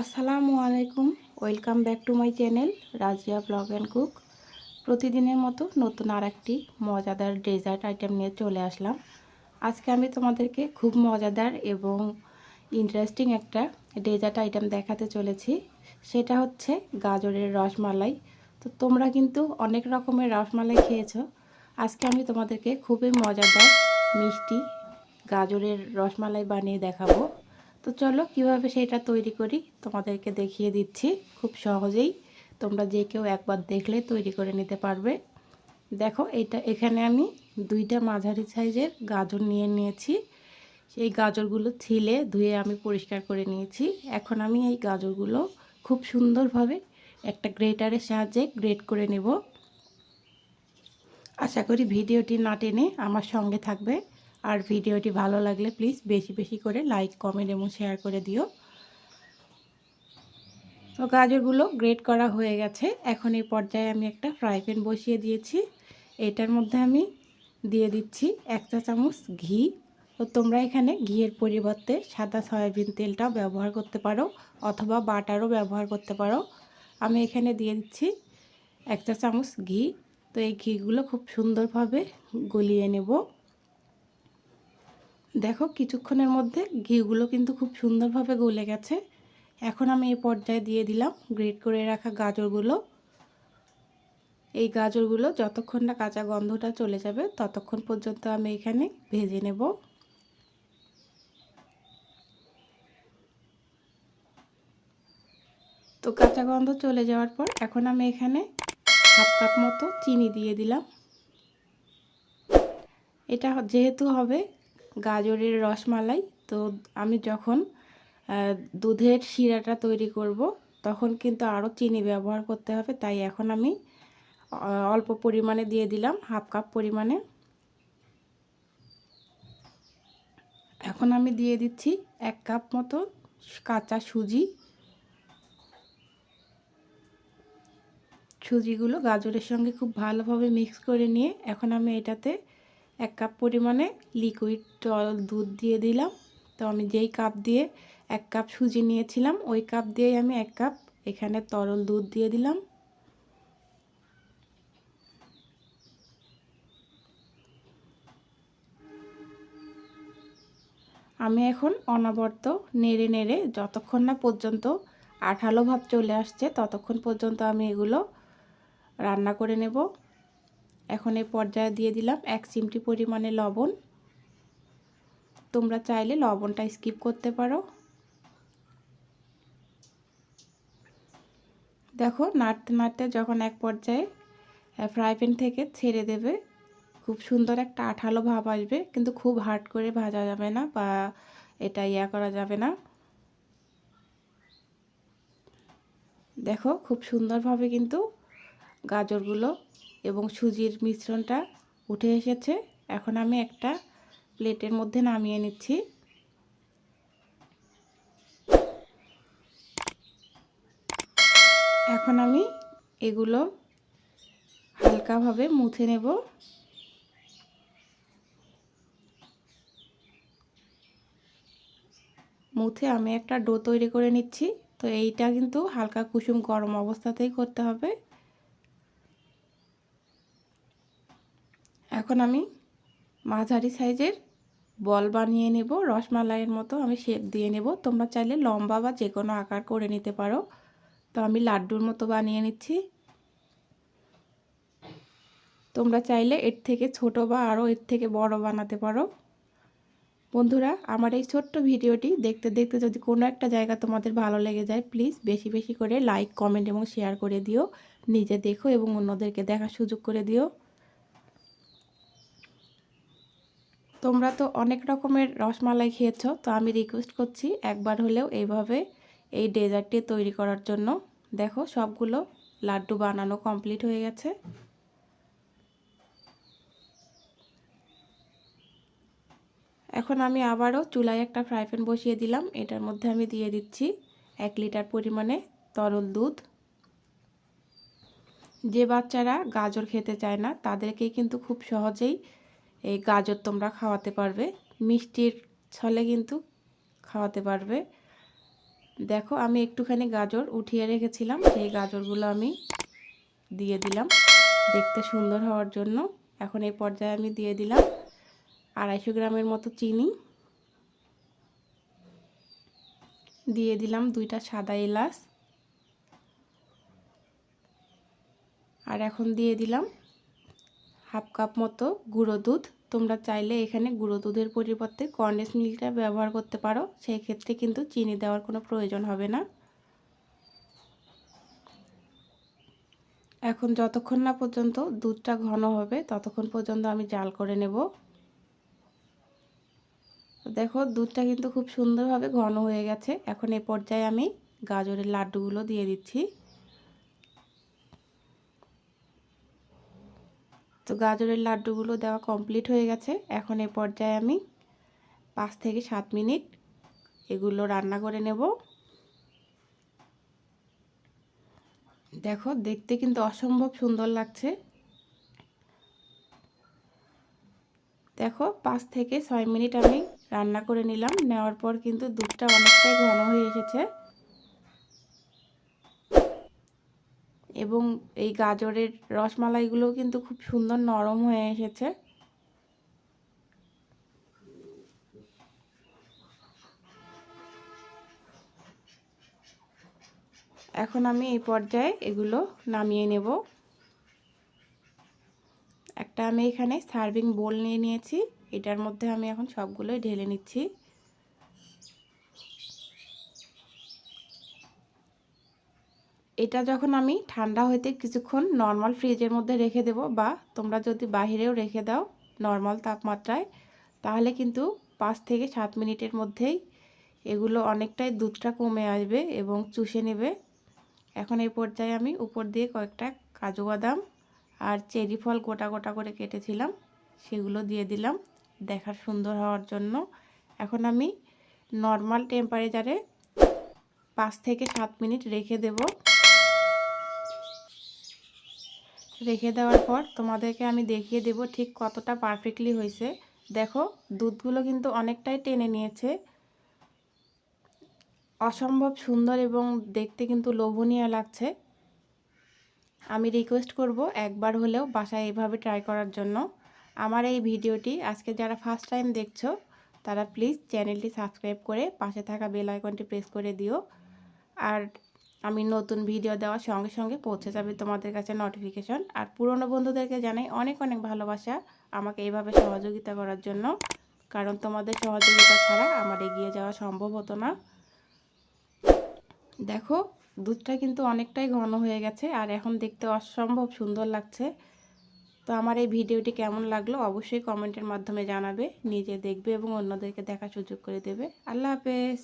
আসসালামু আলাইকুম। Welcome back to my channel Razia blog and cook প্রতিদিনের মতো নতুন আর একটি মজাদার ডেজার্ট আইটেম নিয়ে চলে আসলাম। আজকে আমি তোমাদেরকে খুব মজাদার এবং ইন্টারেস্টিং একটা ডেজার্ট আইটেম দেখাতে চলেছি। সেটা হচ্ছে গাজরের রসমালাই। তো তোমরা কিন্তু অনেক রকমের রসমালাই খেয়েছো। আজকে আমি তোমাদেরকে খুবই মজাদার মিষ্টি গাজরের রসমালাই বানিয়ে দেখাবো। তো চলো, কীভাবে সেটা তৈরি করি তোমাদেরকে দেখিয়ে দিচ্ছি খুব সহজেই। তোমরা যে কেউ একবার দেখলে তৈরি করে নিতে পারবে। দেখো, এটা এখানে আমি দুইটা মাঝারি সাইজের গাজর নিয়ে নিয়েছি। সেই গাজরগুলো ছিলে ধুয়ে আমি পরিষ্কার করে নিয়েছি। এখন আমি এই গাজরগুলো খুব সুন্দরভাবে একটা গ্রেটারের সাহায্যে গ্রেট করে নেব। আশা করি ভিডিওটি না টেনে আমার সঙ্গে থাকবে। আর ভিডিওটি ভালো লাগলে প্লিজ বেশি বেশি করে লাইক, কমেন্ট এবং শেয়ার করে দিও। তো গাজরগুলো গ্রেট করা হয়ে গেছে। এখন এই পর্যায়ে আমি একটা ফ্রাই প্যান বসিয়ে দিয়েছি। এটার মধ্যে আমি দিয়ে দিচ্ছি এক চা চামচ ঘি। তো তোমরা এখানে ঘিয়ের পরিবর্তে সাদা সয়াবিন তেলটাও ব্যবহার করতে পারো অথবা বাটারও ব্যবহার করতে পারো। আমি এখানে দিয়ে দিচ্ছি এক চা চামচ ঘি। তো এই ঘিগুলো খুব সুন্দরভাবে গলিয়ে নেব। দেখো কিছুক্ষণের মধ্যে ঘিগুলো কিন্তু খুব সুন্দরভাবে গলে গেছে। এখন আমি এই পর্যায়ে দিয়ে দিলাম গ্রেট করে রাখা গাজরগুলো। এই গাজরগুলো যতক্ষণ না কাঁচা গন্ধটা চলে যাবে, ততক্ষণ পর্যন্ত আমি এখানে ভেজে নেব। তো কাঁচা গন্ধ চলে যাওয়ার পর এখন আমি এখানে হাফ কাপ মতো চিনি দিয়ে দিলাম। এটা যেহেতু হবে গাজরের রসমালাই। তো আমি যখন দুধের শিরাটা তৈরি করব, তখন কিন্তু আরও চিনি ব্যবহার করতে হবে। তাই এখন আমি অল্প পরিমাণে দিয়ে দিলাম, হাফ কাপ পরিমাণে। এখন আমি দিয়ে দিচ্ছি এক কাপ মতো কাঁচা সুজি। সুজিগুলো গাজরের সঙ্গে খুব ভালোভাবে মিক্স করে নিয়ে এখন আমি এটাতে এক কাপ পরিমাণে লিকুইড দুধ দিয়ে দিলাম। তো আমি যেই কাপ দিয়ে এক কাপ সুজি নিয়েছিলাম, ওই কাপ দিয়েই আমি এক কাপ এখানে তরল দুধ দিয়ে দিলাম। আমি এখন অনবর্ত নেড়ে নেড়ে যতক্ষণ না পর্যন্ত আঠালো ভাব চলে আসছে, ততক্ষণ পর্যন্ত আমি এগুলো রান্না করে নেব। এখন এই পর্যায়ে দিয়ে দিলাম এক চিমটি পরিমাণে লবণ। তোমরা চাইলে লবণটা স্কিপ করতে পারো। দেখো নাড়তে নাড়তে যখন এক পর্যায়ে ফ্রাই প্যান থেকে ছেড়ে দেবে, খুব সুন্দর একটা আঠালো ভাব আসবে, কিন্তু খুব হার্ড করে ভাজা যাবে না বা এটা ইয়া করা যাবে না। দেখো খুব সুন্দরভাবে কিন্তু গাজরগুলো এবং সুজির মিশ্রণটা উঠে এসেছে। এখন আমি একটা প্লেটের মধ্যে নামিয়ে নিচ্ছি। এখন আমি এগুলো হালকাভাবে মুছে নেব। মুছে আমি একটা ডো তৈরি করে নিচ্ছি। তো এইটা কিন্তু হালকা কুসুম গরম অবস্থাতেই করতে হবে। এখন আমি মাঝারি সাইজের বল বানিয়ে নেব, রসমালাইয়ের মতো আমি শেপ দিয়ে নেব। তোমরা চাইলে লম্বা বা যে কোনো আকার করে নিতে পারো। তো আমি লাড্ডুর মতো বানিয়ে নিচ্ছি। তোমরা চাইলে এর থেকে ছোট বা আরও এর থেকে বড় বানাতে পারো। বন্ধুরা, আমার এই ছোট্ট ভিডিওটি দেখতে দেখতে যদি কোনো একটা জায়গা তোমাদের ভালো লেগে যায় প্লিজ বেশি বেশি করে লাইক কমেন্ট এবং শেয়ার করে দিও। নিজে দেখো এবং অন্যদেরকে দেখার সুযোগ করে দিও। তোমরা তো অনেক রকমের রসমালাই খেয়েছ, তো আমি রিকোয়েস্ট করছি একবার হলেও এইভাবে এই ডেজার্টটি তৈরি করার জন্য। দেখো, সবগুলো লাড্ডু বানানো কমপ্লিট হয়ে গেছে। এখন আমি আবারও চুলায় একটা ফ্রাই প্যান বসিয়ে দিলাম। এটার মধ্যে আমি দিয়ে দিচ্ছি এক লিটার পরিমাণে তরল দুধ। যে বাচ্চারা গাজর খেতে চায় না, তাদেরকেই কিন্তু খুব সহজেই এই গাজর তোমরা খাওয়াতে পারবে। মিষ্টির ছলে কিন্তু খাওয়াতে পারবে। দেখো, আমি একটুখানি গাজর উঠিয়ে রেখেছিলাম। সেই গাজরগুলো আমি দিয়ে দিলাম দেখতে সুন্দর হওয়ার জন্য। এখন এই পর্যায়ে আমি দিয়ে দিলাম আড়াইশো গ্রামের মতো চিনি। দিয়ে দিলাম দুইটা সাদা এলাচ। আর এখন দিয়ে দিলাম হাফ কাপ মতো গুঁড়ো দুধ। তোমরা চাইলে এখানে গুঁড়ো দুধের পরিবর্তে কর্নেস মিল্কটা ব্যবহার করতে পারো। সেই ক্ষেত্রে কিন্তু চিনি দেওয়ার কোনো প্রয়োজন হবে না। এখন যতক্ষণ না পর্যন্ত দুধটা ঘন হবে, ততক্ষণ পর্যন্ত আমি জাল করে নেব। দেখো, দুধটা কিন্তু খুব সুন্দরভাবে ঘন হয়ে গেছে। এখন এ পর্যায়ে আমি গাজরের লাড্ডুগুলো দিয়ে দিচ্ছি। গাজরের লাড্ডুগুলো দেওয়া কমপ্লিট হয়ে গেছে। এখন এই পর্যায়ে আমি পাঁচ থেকে সাত মিনিট এগুলো রান্না করে নেব। দেখো, দেখতে কিন্তু অসম্ভব সুন্দর লাগছে। দেখো, পাঁচ থেকে ছয় মিনিট আমি রান্না করে নিলাম। নেওয়ার পর কিন্তু দুধটা অনেকটাই ঘন হয়ে এসেছে। এবং এই গাজরের রসমালাইগুলো কিন্তু খুব সুন্দর নরম হয়ে এসেছে। এখন আমি এই পর্যায়ে এগুলো নামিয়ে নেব। একটা আমি এখানে সার্ভিং বোল নিয়ে নিয়েছি। এটার মধ্যে আমি এখন সবগুলোই ঢেলে নিচ্ছি। এটা যখন আমি ঠান্ডা হইতে কিছুক্ষণ নর্মাল ফ্রিজের মধ্যে রেখে দেব বা তোমরা যদি বাহিরেও রেখে দাও নর্মাল তাপমাত্রায়, তাহলে কিন্তু পাঁচ থেকে সাত মিনিটের মধ্যেই এগুলো অনেকটাই দুধটা কমে আসবে এবং চুষে নেবে। এখন এই পর্যায়ে আমি উপর দিয়ে কয়েকটা কাজু বাদাম আর চেরি ফল গোটা গোটা করে কেটেছিলাম, সেগুলো দিয়ে দিলাম, দেখার সুন্দর হওয়ার জন্য। এখন আমি নর্মাল টেম্পারেচারে পাঁচ থেকে সাত মিনিট রেখে দেব। রেখে দেওয়ার পর তোমাদেরকে আমি দেখিয়ে দেব ঠিক কতটা পারফেক্টলি হয়েছে। দেখো, দুধগুলো কিন্তু অনেকটাই টেনে নিয়েছে। অসম্ভব সুন্দর এবং দেখতে কিন্তু লোভনীয় লাগছে। আমি রিকোয়েস্ট করব একবার হলেও বাসায় এভাবে ট্রাই করার জন্য। আমার এই ভিডিওটি আজকে যারা ফার্স্ট টাইম দেখছ, তারা প্লিজ চ্যানেলটি সাবস্ক্রাইব করে পাশে থাকা বেল আইকনটি প্রেস করে দিও। আর আমি নতুন ভিডিও দেওয়ার সঙ্গে সঙ্গে পৌঁছে যাবে তোমাদের কাছে নোটিফিকেশন আর পুরনো বন্ধুদেরকে জানাই অনেক অনেক ভালোবাসা আমাকে এইভাবে সহযোগিতা করার জন্য। কারণ তোমাদের সহযোগিতা ছাড়া আমার এগিয়ে যাওয়া সম্ভব হতো না। দেখো, দুধটা কিন্তু অনেকটাই ঘন হয়ে গেছে আর এখন দেখতে অসম্ভব সুন্দর লাগছে। তো আমার এই ভিডিওটি কেমন লাগল অবশ্যই কমেন্টের মাধ্যমে জানাবে, নিজে দেখবে এবং অন্যদেরকে দেখার সুযোগ করে দেবে। আল্লাহ হাফেজ।